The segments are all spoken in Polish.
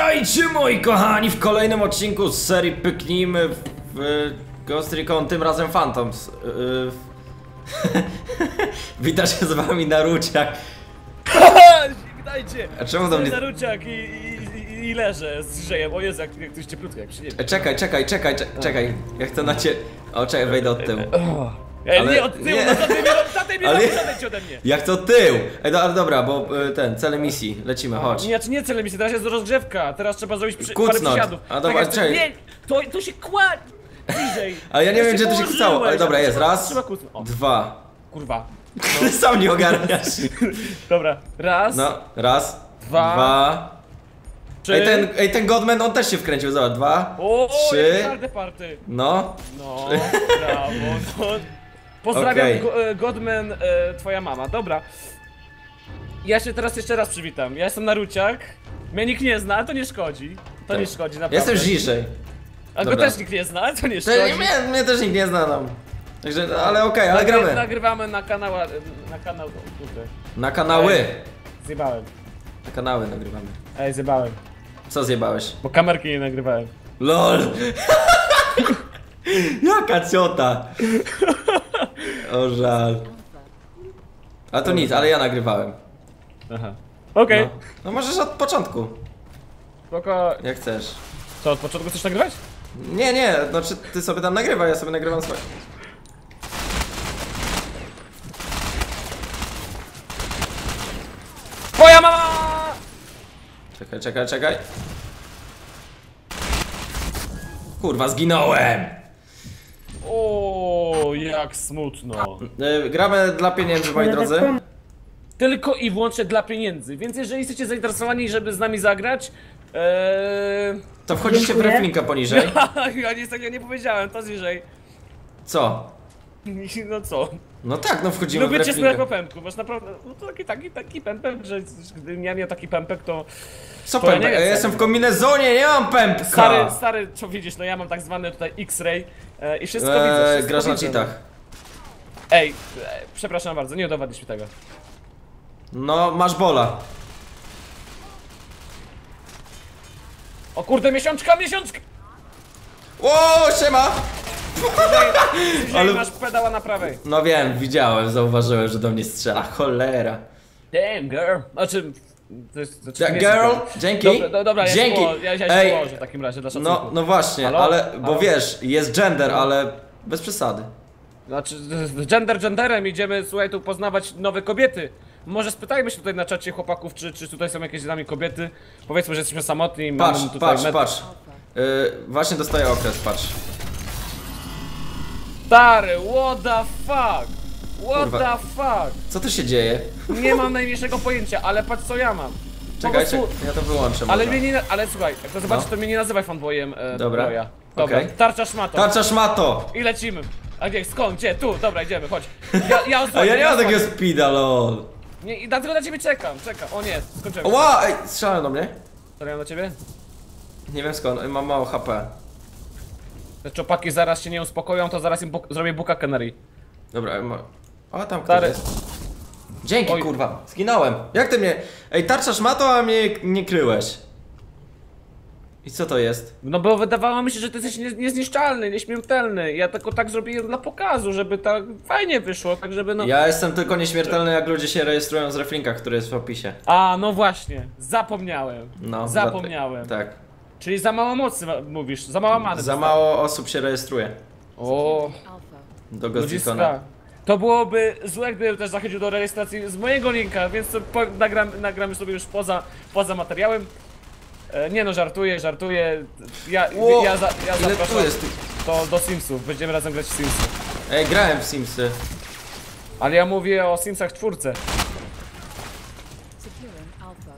Witajcie moi kochani w kolejnym odcinku z serii Pyknijmy w, w Ghost Recon, tym razem Phantoms. Yy, Wita się z wami Naruciak. Dajcie! A czemu do mnie... Naruciak i, i, i, leżę z grzejem. O Jezu, jak, jak ktoś cieplutko, jak przyjdzie. E, Czekaj, czekaj, czekaj, cze- czekaj. Ja chcę na cie... O, czekaj, wejdę od tyłu. Ej, ale- nie od tyłu, nie. no za tym Ale- odejdź ode mnie! Ja chcę od tyłu! Ej, do, ale dobra, bo y, ten, cele misji, lecimy, chodź. Nie, czy nie cele misji, teraz jest rozgrzewka, teraz trzeba zrobić przy, Kucnąć. parę przysiadów. A dobra, jak- czekaj. Nie, to, to się kła... Bliżej. Ale ja nie To wiem, gdzie to się kucało, ale dobra, jest, raz, dwa. kurwa. Sam nie ogarniasz. Dobra, raz, No, raz, Dwa. dwa. trzy... Ej, ten, ej, ten Godman, on też się wkręcił, zobacz, dwa, O, trzy. no. No, brawo, no. Pozdrawiam, go, e, Godman, e, twoja mama. Dobra. Ja się teraz jeszcze raz przywitam. Ja jestem Naruciak. Mnie nikt nie zna, ale to nie szkodzi. To nie Tak. szkodzi, naprawdę. Jestem Żiżej. A go też nikt nie zna, ale to nie To szkodzi. mnie, mnie też nikt nie zna nam. Także, ale okej, ale Nagry- gramy. Nagrywamy na kanał, na kanał, kurde, Na kanały. zjebałem. Na kanały nagrywamy. Ej, zjebałem. Co zjebałeś? Bo kamerki nie nagrywałem. LOL! Jaka ciota! O żal. A to nic, ale ja nagrywałem. Aha. Okej, No. no możesz od początku, spoko. jak chcesz. Co, od początku chcesz nagrywać? Nie, nie, znaczy ty sobie tam nagrywaj, ja sobie nagrywam swoje. Twoja mama! Czekaj, czekaj, czekaj. Kurwa, zginąłem! O, jak smutno. Yy, gramy dla pieniędzy, moi drodzy. Tylko i wyłącznie dla pieniędzy. Więc jeżeli jesteście zainteresowani, żeby z nami zagrać, ee... To wchodzicie w reflinka poniżej. ja nic takiego nie powiedziałem, to zbliżej. Co? No co? No tak, no wchodzimy w Lubię cię słychać po reflinka. pępku, masz naprawdę, no to taki, taki, taki pępek, że gdybym ja miał taki pępek, to Co To ja nie pępek? Ja, co jestem w kombinezonie, nie mam pępka! stary, stary, co widzisz, no ja mam tak zwany tutaj X-ray e, i wszystko widzę, Eee, wszystko grasz na widzę. cheatach. Ej, e, przepraszam bardzo, nie udowodnisz mi tego. No, masz bola. O kurde, miesiączka, miesiączka! O, siema! Ale... Ale- masz pedała na prawej. No wiem, widziałem, zauważyłem, że do mnie strzela. Cholera. Damn, girl. Znaczy, to jest, to girl, dzięki. Dobra, do, dobra ja Dzięki. się ja, ja się Ej. położę w takim razie dla szacunku. No, no właśnie, Halo? ale, bo Halo? wiesz, jest gender, ale bez przesady. Znaczy, z- gender genderem idziemy, słuchaj, tu poznawać nowe kobiety. Może spytajmy się tutaj na czacie chłopaków, czy, czy tutaj są jakieś z nami kobiety. Powiedzmy, że jesteśmy samotni i Patrz, mamy tutaj patrz, met- patrz. Yy, właśnie dostaję okres, patrz. Stary, what the fuck? What Kurwa. the fuck? Co tu się dzieje? Nie mam najmniejszego pojęcia, ale patrz co ja mam. Czekaj, prostu- czekaj, ja to wyłączę Ale może. mnie nie, ale słuchaj, jak to zobaczysz, No. to mnie nie nazywaj fanboyem e, Dobra. Broja. Dobra, Okej. tarcza szmato. Tarcza szmato! I lecimy. A gdzie, skąd, gdzie? Tu, dobra, idziemy, chodź. Ja, ja A osłonię, ja nie mam osłonię. takiego speeda, lol. Nie, i dlatego na ciebie czekam, czekam. O nie, skończyłem. Ła, ej, strzelają do mnie. Czekam na ciebie? Nie wiem skąd, mam mało HP. Te czopaki zaraz się nie uspokoją, to zaraz im bu zrobię buka Canary. Dobra, ma... O, tam ktoś Stary. jest. Dzięki, Oj. kurwa, zginąłem. Jak ty mnie... Ej, tarcza szmato, a mnie nie kryłeś. I co to jest? No bo wydawało mi się, że ty jesteś nie, niezniszczalny, nieśmiertelny. Ja tylko tak zrobiłem dla pokazu, żeby tak fajnie wyszło, tak żeby no... Ja jestem tylko nieśmiertelny, jak ludzie się rejestrują z reflinka, który jest w opisie. A, no właśnie, zapomniałem. No, Zapomniałem. Tak. Czyli za mało mocy ma- mówisz, za mało many. Za dostałem. mało osób się rejestruje O, do Ghost ludziska. Recona. To byłoby złe, gdybym też zachęcił do rejestracji z mojego linka, więc nagram, nagramy sobie już poza, poza materiałem. E, nie no, żartuję, żartuję. Ja, Ło, ja, za, ja Ile tu zapraszam jest? to do Simsów, będziemy razem grać w Simsy. Ej, grałem w Simsy. Ale ja mówię o Simsach czwórce.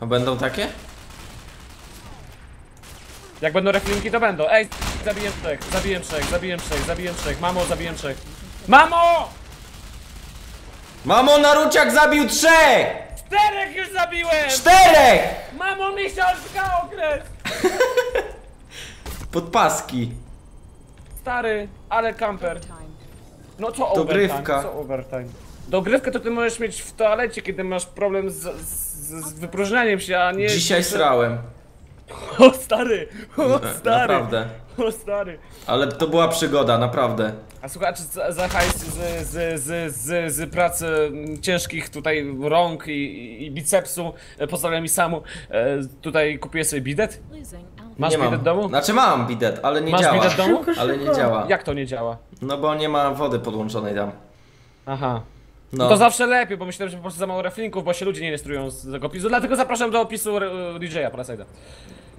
A będą takie? Jak będą reflinki, to będą. Ej, zabiję trzech, zabiję trzech, zabiję trzech, zabiję trzech. Mamo, zabiję trzech. Mamo! Mamo, Naruciak zabił trzech! Czterech już zabiłem! Czterech! Mamo, miesiączka okres! Podpaski. Stary, ale kamper. No co Dogrywka. overtime? Co overtime? Dogrywkę to ty możesz mieć w toalecie, kiedy masz problem z, z, z wypróżnianiem się, a nie... Dzisiaj srałem. O stary! O stary! Naprawdę. O stary! Ale to była przygoda, naprawdę. A słuchaj, czy za, hajs z, z, z, z, z pracy ciężkich tutaj rąk i, i, bicepsu, e, pozdrawiam mi samu, e, tutaj kupię sobie bidet? Masz nie bidet mam. w domu? Znaczy mam bidet, ale nie Masz działa. bidet w domu? Ale nie działa. Jak to nie działa? No bo nie ma wody podłączonej tam. Aha. No. To zawsze lepiej, bo myślałem, że po prostu za mało reflinków, bo się ludzie nie rejestrują z tego opisu, dlatego zapraszam do opisu e, DJ-a Parasite'a.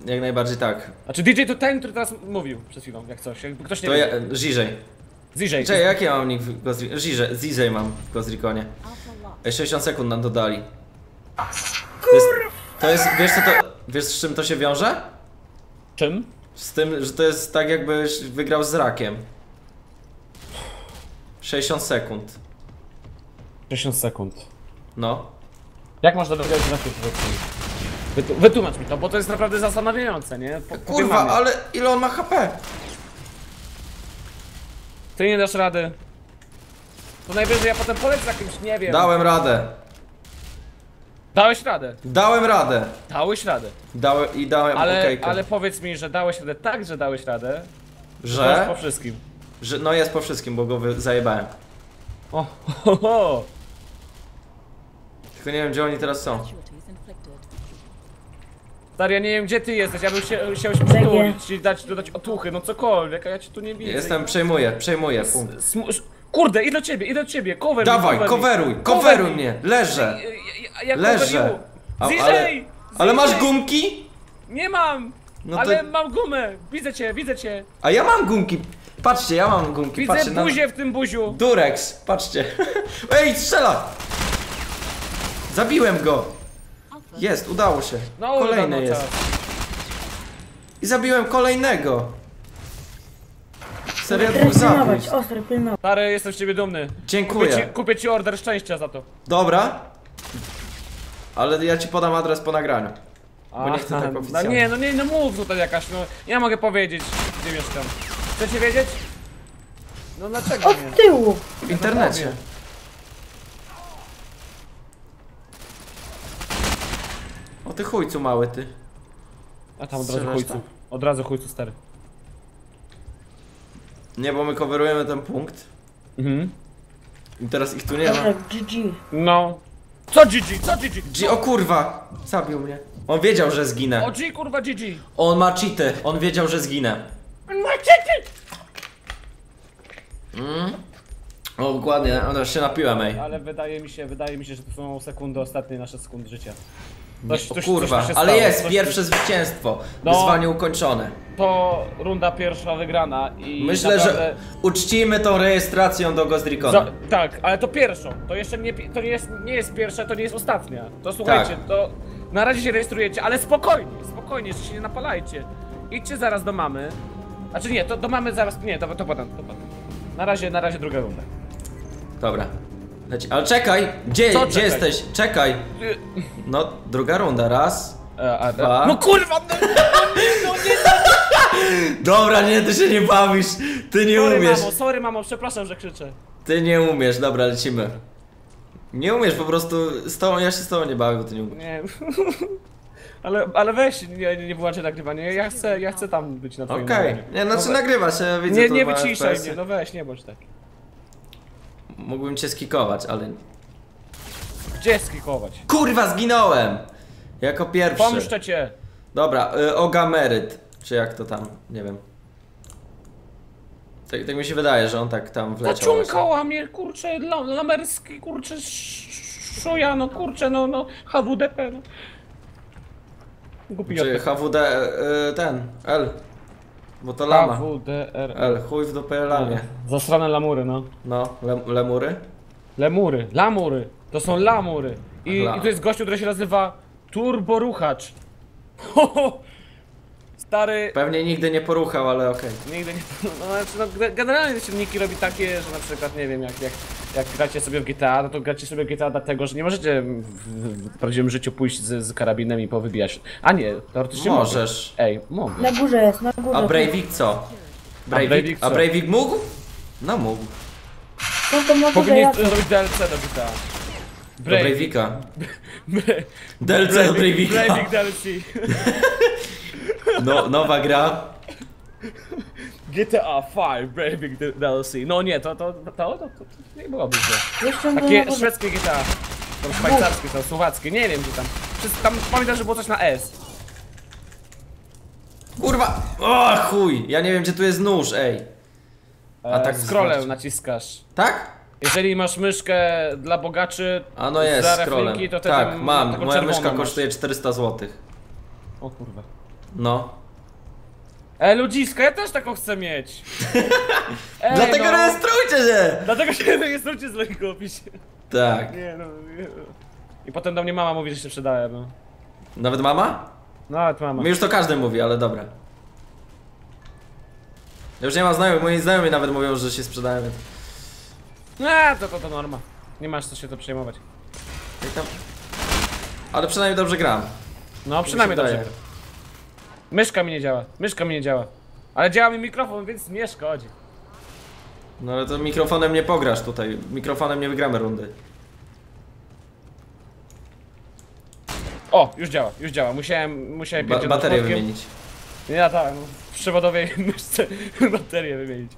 Jak najbardziej tak. Znaczy DJ to ten, który teraz mówił przed chwilą, jak coś, jakby ktoś nie To ja, Ziżej. DJ. Czekaj, jaki ja mam nick w Ziżej, Zizej mam w. Ej, 60 sekund nam dodali. To jest, to jest, wiesz co to, wiesz z czym to się wiąże? Czym? Z tym, że to jest tak jakbyś wygrał z rakiem. 60 sekund. 60 sekund. No. Jak można dowiedzieć na tym Wytu Wytłumacz mi to, bo to jest naprawdę zastanawiające, nie? Po, Kurwa, ale ile on ma HP? Ty nie dasz rady. To najwyżej ja potem polecę za kimś, nie wiem. Dałem radę. Dałeś radę. Dałem radę. Dałeś radę. Dałem i dałem Ale, okejkę. ale powiedz mi, że dałeś radę tak, że dałeś radę. To jest po Że? wszystkim. że? No jest po wszystkim, bo go wy- zajebałem. O, ho, ho. Tylko nie wiem gdzie oni teraz są. Stary, ja nie wiem gdzie ty jesteś, ja bym się, chciał się przytulić, ci dać, dodać otuchy, no cokolwiek, a ja cię tu nie widzę. Jestem, przejmuję, przejmuję. Punkt. Kurde, idę do ciebie, idę do ciebie, cover Dawaj, cover coveruj, coveruj mnie, leżę. Ja, ja, ja Leżę. A- ale- Ale masz gumki? Nie mam! No to- ale mam gumę! Widzę cię, widzę cię! A ja mam gumki. Patrzcie, ja mam gumki. Widzę Patrzcie na... buzię w tym buziu! Durex, patrzcie. Ej, strzela! Zabiłem go. Jest, udało się. No, Kolejny no, jest. I zabiłem kolejnego. Seria dwóch zabójstw. pilnować. Stary, jestem z ciebie dumny. Kupię ci, Dziękuję. kupię ci order szczęścia za to. Dobra. Ale ja ci podam adres po nagraniu. Bo nie chcę tak no oficjalnie. nie, no nie, no mów tutaj jakaś, no. Ja mogę powiedzieć, gdzie mieszkam. Chcecie wiedzieć? No dlaczego nie? Od tyłu. W internecie. Ty chujcu mały ty. A tam od razu Strzelasz chujcu. tam? Od razu chujcu stary. Nie, bo my coverujemy ten punkt. Mhm. I teraz ich tu nie ma. Dobra, GG. No. Co GG? Co GG? G o kurwa! Zabił mnie. On wiedział, że zginę. O G kurwa GG. On ma cheaty. On wiedział, że zginę. O, dokładnie. On już się napiłem, ej. Ale wydaje mi się, wydaje mi się, że to są sekundy, ostatnie nasze sekundy życia. Coś- o coś- kurwa, coś ale jest coś- pierwsze zwycięstwo. No. Wyzwanie ukończone. To runda pierwsza wygrana i Myślę, naprawdę... że uczcimy tą rejestracją do Ghost. Za, tak, ale to pierwszą. To jeszcze nie, to nie jest, nie jest pierwsza, to nie jest ostatnia. To słuchajcie, Tak. to na razie się rejestrujecie, ale spokojnie, spokojnie, jeszcze się nie napalajcie. Idźcie zaraz do mamy. Znaczy nie, to do mamy zaraz, nie, to, to potem, to potem. Na razie, na razie druga runda. Dobra. Leci. Ale czekaj! Gdzie, Co gdzie czekaj? jesteś? Czekaj! No, druga runda, raz. e, a, Dwa. No kurwa, no, no nie, Dobra, nie, ty się nie bawisz. Ty nie sorry umiesz. mamo, sorry mamo, przepraszam, że krzyczę. Ty nie umiesz, dobra, lecimy. Nie umiesz po prostu z tobą, ja się z tobą nie bawię, bo ty nie umiesz. Nie. Ale, ale weź, nie, nie wyłączaj nagrywania, ja chcę, ja chcę tam być na twoim Okej, nagraniu. nie, znaczy No nagrywa się, widzę Nie, to nie wyciszaj mnie, no weź, nie bądź taki. Mógłbym cię skikować, ale... Gdzie skikować? Kurwa, zginąłem! Jako pierwszy. Pomszczę cię! Dobra, y, Ogameryt, czy jak to tam, nie wiem. Tak, tak mi się wydaje, że on tak tam wleciał. Zaciąkała mnie, kurczę, la, lamerski, kurczę, sz- szuja, no kurczę, no, no, HWDP, no. Głupi Czy. HWD, y, ten, L. Bo to lama. HWDR. L, chuj w dupę lamie. Zasrane lamury, no. No, lem, lemury? Lemury, lamury, to są lamury. I, La. i tu jest gościu, który się nazywa Turboruchacz. Ho, ho. Stary, Pewnie nigdy nie poruchał, ale okej. Nigdy nie. No, znaczy, no, ge- generalnie silniki robi takie, że na przykład nie wiem, jak, jak, jak gracie sobie w GTA, no to gracie sobie w GTA dlatego, że nie możecie w, w, w prawdziwym życiu pójść z, z karabinem i powybijać. A nie, teoretycznie mogę. Możesz. Ej, mogę. Na górze jest, na górze. A Breivik co? Breivik, Breivik a? Breivik mógł? No mógł. No to górze Powinien ja... zrobić DLC do GTA. Do Brave. Breivika. Bre- DLC do Breivika. Breivik DLC. No, nowa gra. GTA 5 Breivik D- DLC. No nie, to, to, to, to, to, to nie byłoby źle. Jeszcze było Takie na wodę. szwedzkie GTA. Tam szwajcarskie, tam słowackie, nie wiem gdzie tam. Wszyscy, tam pamiętam, że było coś na S. Kurwa! O chuj! Ja nie wiem gdzie tu jest nóż, ej. A tak tak scrollem zobaczcie. naciskasz. Tak? Jeżeli masz myszkę dla bogaczy A no jest, za scrollem. to Tak, tam mam. Moja myszka masz. kosztuje 400 zł. O kurwa. No. E, ludziska, ja też taką chcę mieć. Ej, Dlatego no. rejestrujcie się! Dlatego się rejestrujcie z linku w opisie. Tak. Nie no, nie. I potem do mnie mama mówi, że się przydaje, no. Nawet mama? Nawet mama. Mi już to każdy mówi, ale dobra. Ja już nie mam znajomych, moi znajomi nawet mówią, że się sprzedają, więc... Nie, to, to, to norma. Nie masz co się to przejmować. Jak tam... Ale przynajmniej dobrze gram. No, przynajmniej dobrze. Myszka mi nie działa, myszka mi nie działa. Ale działa mi mikrofon, więc nie szkodzi. No ale to mikrofonem nie pograsz tutaj. Mikrofonem nie wygramy rundy. O, już działa, już działa. Musiałem, musiałem Ba baterię wymienić. Nie, ja tak, w przewodowej myszce baterię wymienić.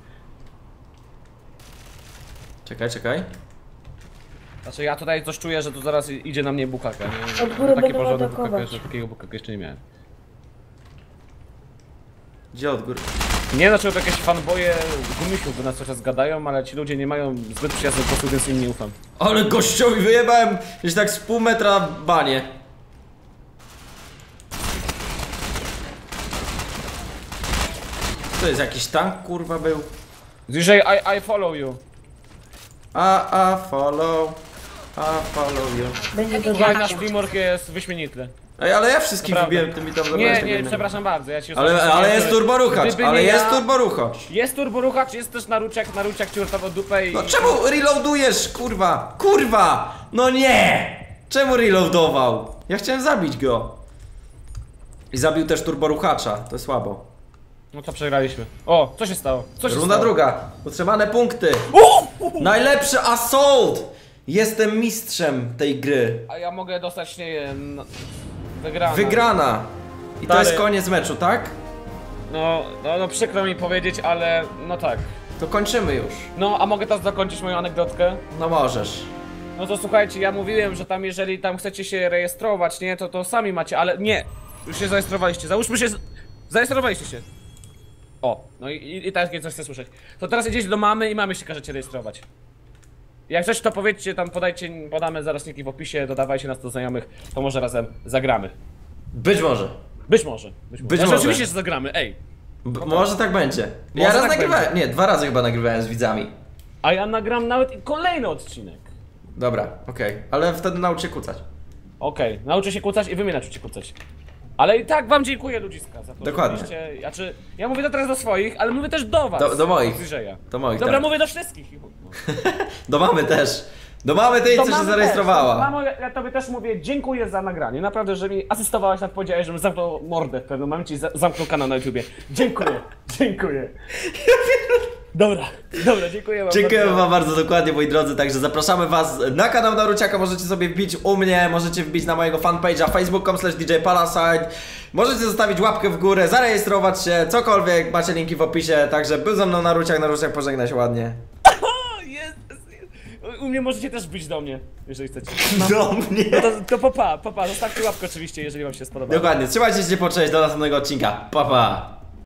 Czekaj, czekaj. Znaczy ja tutaj coś czuję, że tu zaraz idzie na mnie bukaka. Nie? Od góry Takie będą porządne bukaka, że takiego bukaka jeszcze nie miałem. Gdzie od góry? Nie dlaczego to jakieś fanboje gumisiów do nas cały czas gadają, ale ci ludzie nie mają zbyt przyjaznych głosów, więc im nie ufam. Ale gościowi wyjebałem gdzieś tak z pół metra banie. To jest jakiś tank kurwa był? DJ, I, I follow you. A, a, follow. A, follow you. Będzie to zdjęcie. teamwork jest wyśmienity. Ej, ale ja wszystkim Naprawdę. wybiłem, ty mi tam Nie, zabrałeś nie, tego przepraszam bardzo, ja ci Ale, ostatnio ale jest turboruchacz, gdyby ale jest ja- turboruchacz. Jest turboruchacz, jest też naruciak, naruciak ci urtował dupę i... No czemu reloadujesz, kurwa? Kurwa! No nie! Czemu reloadował? Ja chciałem zabić go. I zabił też turboruchacza, to słabo. No to przegraliśmy. O, co się stało? Co się Runda stało? druga. Utrzymane punkty. Najlepszy assault! Jestem mistrzem tej gry. A ja mogę dostać, nie wiem, wygrana. Wygrana. I to Stary. jest koniec meczu, tak? No, no, no przykro mi powiedzieć, ale no tak. To kończymy już. No, a mogę teraz dokończyć moją anegdotkę? No możesz. No to słuchajcie, ja mówiłem, że tam jeżeli tam chcecie się rejestrować, nie, to to sami macie, ale nie. Już się zarejestrowaliście. Załóżmy się. Zarejestrowaliście się. O, no i, i, i takie coś chcę słyszeć. To teraz idziecie do mamy i mamy się każecie rejestrować. Jak coś to powiedzcie, tam podajcie, podamy zaraz linki w opisie, dodawajcie nas do znajomych, to może razem zagramy. Być może. Być może. Być, Być Znaczy, może. Oczywiście, że zagramy, ej. B może tak będzie. Ja Może raz tak nagrywałem. Nie, dwa razy chyba nagrywałem z widzami. A ja nagram nawet i kolejny odcinek. Dobra, okej. Ale wtedy naucz się kucać. Okej, nauczę się kłócać i wy mnie nauczycie kłócać. Ale i tak wam dziękuję ludziska za to, Dokładnie. że byliście- Znaczy, ja mówię to teraz do swoich, ale mówię też do was. Do- do moich. DJ-a. Do moich, Dobra, tak. mówię do wszystkich. Do mamy też. Do mamy tej, Do co się mamy zarejestrowała. Też. Mamo, ja, ja tobie też mówię dziękuję za nagranie. Naprawdę, że mi asystowałaś, tak powiedziałeś, żebym zamknął mordę w pewnym momencie i za zamknął kanał na YouTubie. Dziękuję, dziękuję. Dobra, dobra, dziękuję wam. Dziękuję bardzo. wam bardzo dokładnie, moi drodzy, także zapraszamy was na kanał Naruciaka, możecie sobie wbić u mnie, możecie wbić na mojego fanpage'a facebook.com slash djpalasite, możecie zostawić łapkę w górę, zarejestrować się, cokolwiek, macie linki w opisie, także był ze mną Naruciak, Naruciak pożegna się ładnie. O, jest, jest. U mnie możecie też być do mnie, jeżeli chcecie. Do mnie. No to, to popa, popa, zostawcie łapkę oczywiście, jeżeli wam się spodoba. Dokładnie, trzymajcie się, po cześć, do następnego odcinka, pa pa!